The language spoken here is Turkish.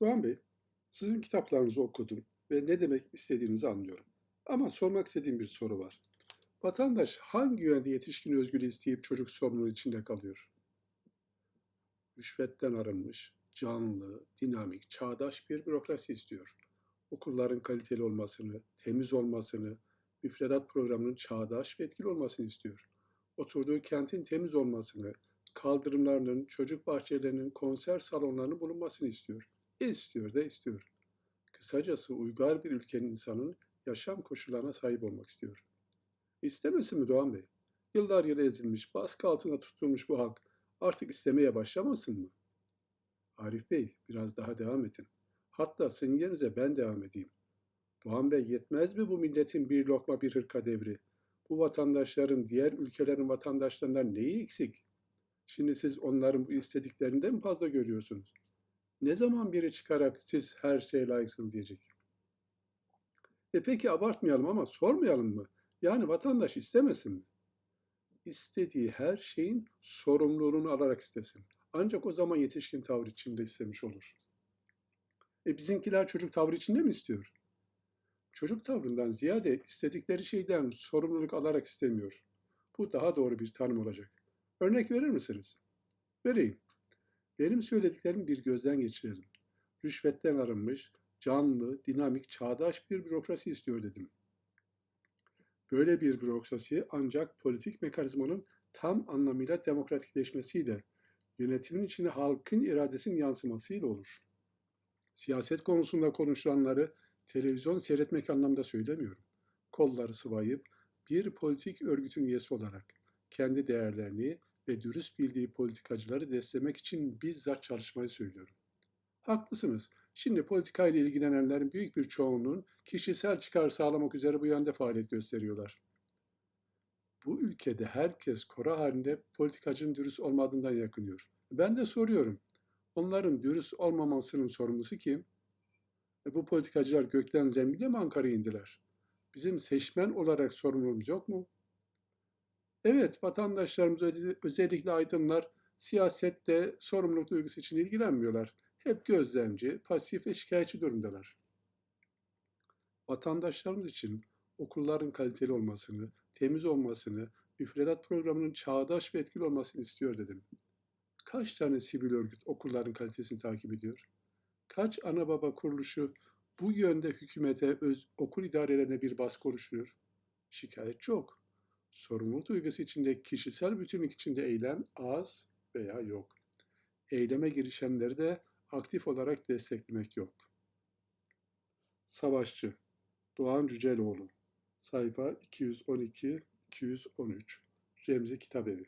Doğan Bey, sizin kitaplarınızı okudum ve ne demek istediğinizi anlıyorum. Ama sormak istediğim bir soru var. Vatandaş hangi yönde yetişkin özgürlüğü isteyip çocuk sorumluluğu içinde kalıyor? Rüşvetten arınmış, canlı, dinamik, çağdaş bir bürokrasi istiyor. Okulların kaliteli olmasını, temiz olmasını, müfredat programının çağdaş ve etkili olmasını istiyor. Oturduğu kentin temiz olmasını, kaldırımlarının, çocuk bahçelerinin, konser salonlarının bulunmasını istiyor. İstiyor da istiyor. Kısacası uygar bir ülkenin insanın yaşam koşullarına sahip olmak istiyor. İstemesin mi Doğan Bey? Yıllar yılı ezilmiş, baskı altında tutulmuş bu halk artık istemeye başlamasın mı? Arif Bey, biraz daha devam edin. Hatta sizin yerinize ben devam edeyim. Doğan Bey yetmez mi bu milletin bir lokma bir hırka devri? Bu vatandaşların diğer ülkelerin vatandaşlarından neyi eksik? Şimdi siz onların bu istediklerinden fazla görüyorsunuz? Ne zaman biri çıkarak siz her şeye layıksınız diyecek. E peki abartmayalım ama sormayalım mı? Yani vatandaş istemesin mi? İstediği her şeyin sorumluluğunu alarak istesin. Ancak o zaman yetişkin tavır içinde istemiş olur. E bizimkiler çocuk tavrı içinde mi istiyor? Çocuk tavrından ziyade istedikleri şeyden sorumluluk alarak istemiyor. Bu daha doğru bir tanım olacak. Örnek verir misiniz? Vereyim. Benim söylediklerimi bir gözden geçirelim. Rüşvetten arınmış, canlı, dinamik, çağdaş bir bürokrasi istiyor dedim. Böyle bir bürokrasi ancak politik mekanizmanın tam anlamıyla demokratikleşmesiyle, yönetimin içine halkın iradesinin yansımasıyla olur. Siyaset konusunda konuşulanları televizyon seyretmek anlamda söylemiyorum. Kolları sıvayıp bir politik örgütün üyesi olarak kendi değerlerini ve dürüst bildiği politikacıları desteklemek için bizzat çalışmayı söylüyorum. Haklısınız. Şimdi politikayla ilgilenenlerin büyük bir çoğunluğun kişisel çıkar sağlamak üzere bu yönde faaliyet gösteriyorlar. Bu ülkede herkes kora halinde politikacının dürüst olmadığından yakınıyor. Ben de soruyorum. Onların dürüst olmamasının sorumlusu kim? E bu politikacılar gökten zembille mi Ankara'ya indiler? Bizim seçmen olarak sorumluluğumuz yok mu? Evet, vatandaşlarımız özellikle aydınlar siyasette sorumluluk duygusu için ilgilenmiyorlar. Hep gözlemci, pasif ve şikayetçi durumdalar. Vatandaşlarımız için okulların kaliteli olmasını, temiz olmasını, müfredat programının çağdaş ve etkili olmasını istiyor dedim. Kaç tane sivil örgüt okulların kalitesini takip ediyor? Kaç ana baba kuruluşu bu yönde hükümete, öz, okul idarelerine bir baskı oluşturuyor? Şikayet çok. Sorumluluk duygusu içinde kişisel bütünlük içinde eylem az veya yok. Eyleme girişenleri de aktif olarak desteklemek yok. Savaşçı Doğan Cüceloğlu Sayfa 212-213 Remzi Kitabevi